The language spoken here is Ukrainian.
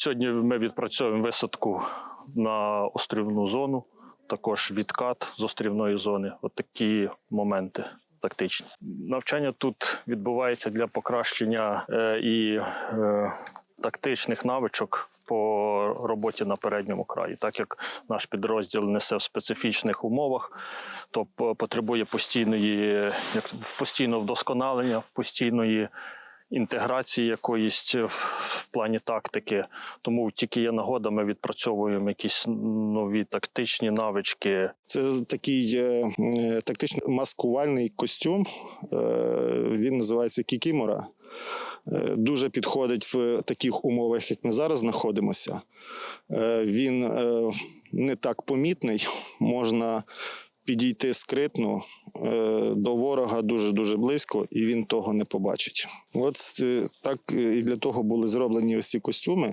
Сьогодні ми відпрацьовуємо висадку на острівну зону, також відкат з острівної зони. От такі моменти тактичні. Навчання тут відбувається для покращення е, і е, тактичних навичок по роботі на передньому краї, так як наш підрозділ несе в специфічних умовах, то по- потребує постійної, як постійного вдосконалення, постійної інтеграції якоїсь в, в плані тактики. Тому тільки є нагода, ми відпрацьовуємо якісь нові тактичні навички. Це такий е, е, тактично маскувальний костюм. Е, він називається Кікімора. Е, Дуже підходить в таких умовах, як ми зараз знаходимося. Е, Він не так помітний, можна підійти скритно до ворога дуже дуже близько, і він того не побачить. От е, так е, і для того були зроблені ось ці костюми.